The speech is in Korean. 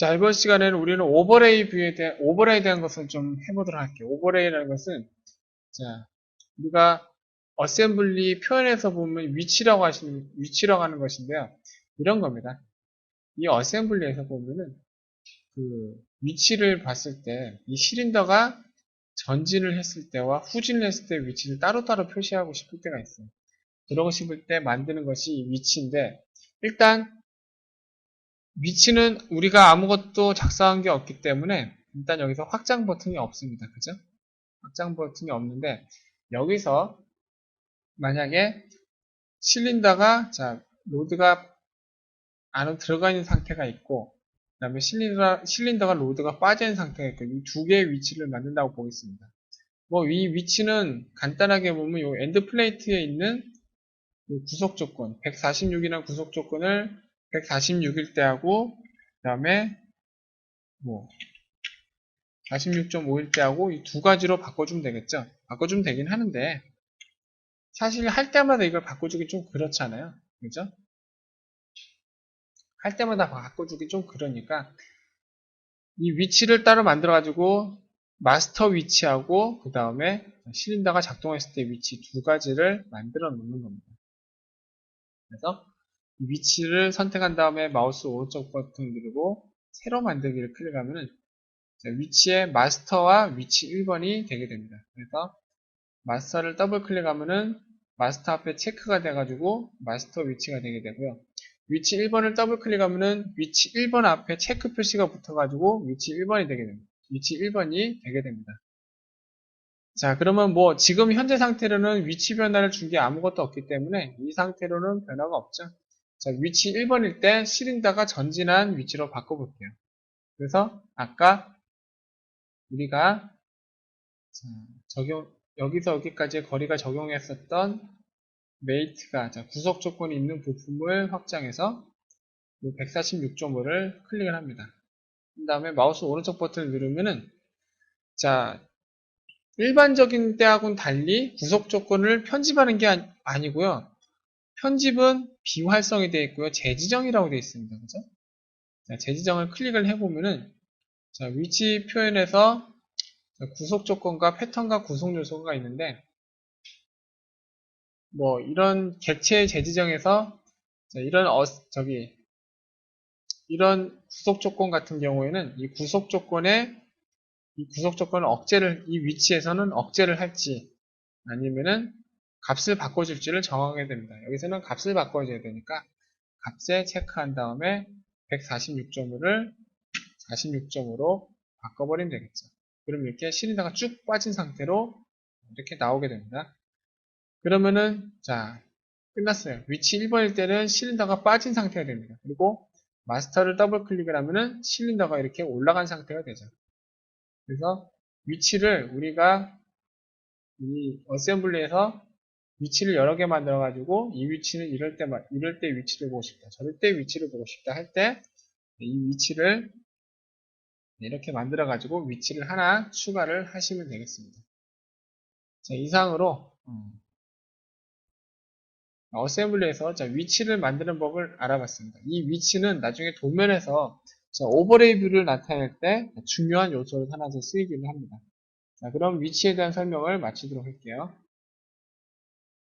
자, 이번 시간에는 우리는 오버레이 뷰에 대한, 오버레이에 대한 것을 좀 해보도록 할게요. 오버레이라는 것은, 자, 우리가 어셈블리 표현에서 보면 위치라고 하시는, 위치라고 하는 것인데요. 이런 겁니다. 이 어셈블리에서 보면은, 그, 위치를 봤을 때, 이 실린더가 전진을 했을 때와 후진을 했을 때 위치를 따로따로 표시하고 싶을 때가 있어요. 그러고 싶을 때 만드는 것이 위치인데, 일단, 위치는 우리가 아무것도 작성한 게 없기 때문에 일단 여기서 확장 버튼이 없습니다. 그죠? 확장 버튼이 없는데 여기서 만약에 실린더가 자 로드가 안으로 들어가 있는 상태가 있고 그 다음에 실린더, 실린더가 로드가 있는 상태가 있고 이 두 개의 위치를 만든다고 보겠습니다. 뭐 이 위치는 간단하게 보면 이 엔드 플레이트에 있는 이 구속 조건 146이라는 구속 조건을 146일 때 하고 그 다음에 뭐 46.5일 때 하고 이 두 가지로 바꿔주면 되겠죠? 바꿔주면 되긴 하는데 사실 할 때마다 이걸 바꿔주기 좀 그렇잖아요. 그죠? 할 때마다 바꿔주기 좀 그러니까 이 위치를 따로 만들어 가지고 마스터 위치하고 그 다음에 실린더가 작동했을 때 위치 두 가지를 만들어 놓는 겁니다. 그래서 위치를 선택한 다음에 마우스 오른쪽 버튼 누르고 새로 만들기를 클릭하면은 위치에 마스터와 위치 1번이 되게 됩니다. 그래서 마스터를 더블 클릭하면은 마스터 앞에 체크가 돼가지고 마스터 위치가 되게 되고요. 위치 1번을 더블 클릭하면은 위치 1번 앞에 체크 표시가 붙어가지고 위치 1번이 되게 됩니다. 위치 1번이 되게 됩니다. 자, 그러면 뭐 지금 현재 상태로는 위치 변화를 준 게 아무것도 없기 때문에 이 상태로는 변화가 없죠. 자, 위치 1번일 때 실린더가 전진한 위치로 바꿔볼게요. 그래서 아까 우리가 자, 적용 여기서 여기까지 거리가 적용했었던 메이트가 자, 구속 조건이 있는 부품을 확장해서 146.5를 클릭을 합니다. 그 다음에 마우스 오른쪽 버튼을 누르면은 자 일반적인 때하고는 달리 구속 조건을 편집하는 게 아니, 고요 편집은 비활성이 되어 있고요. 재지정이라고 되어 있습니다. 그죠? 자, 재지정을 클릭을 해보면은 자, 위치 표현에서 구속 조건과 패턴과 구속 요소가 있는데 뭐 이런 객체 재지정에서 이런 어, 저기 이런 구속 조건 같은 경우에는 이 구속 조건에 이 구속 조건을 억제를 이 위치에서는 억제를 할지 아니면은 값을 바꿔줄지를 정하게 됩니다. 여기서는 값을 바꿔줘야 되니까 값에 체크한 다음에 146.5를 46점으로 바꿔버리면 되겠죠. 그럼 이렇게 실린더가 쭉 빠진 상태로 이렇게 나오게 됩니다. 그러면은 자 끝났어요. 위치 1번일 때는 실린더가 빠진 상태가 됩니다. 그리고 마스터를 더블 클릭을 하면은 실린더가 이렇게 올라간 상태가 되죠. 그래서 위치를 우리가 이 어셈블리에서 위치를 여러 개 만들어 가지고 이 위치는 이럴 때 이럴 때 위치를 보고 싶다. 저럴 때 위치를 보고 싶다 할 때 이 위치를 이렇게 만들어 가지고 위치를 하나 추가를 하시면 되겠습니다. 자 이상으로 어셈블리에서 위치를 만드는 법을 알아봤습니다. 이 위치는 나중에 도면에서 오버레이 뷰를 나타낼 때 중요한 요소를 하나 더 쓰이기는 합니다. 자 그럼 위치에 대한 설명을 마치도록 할게요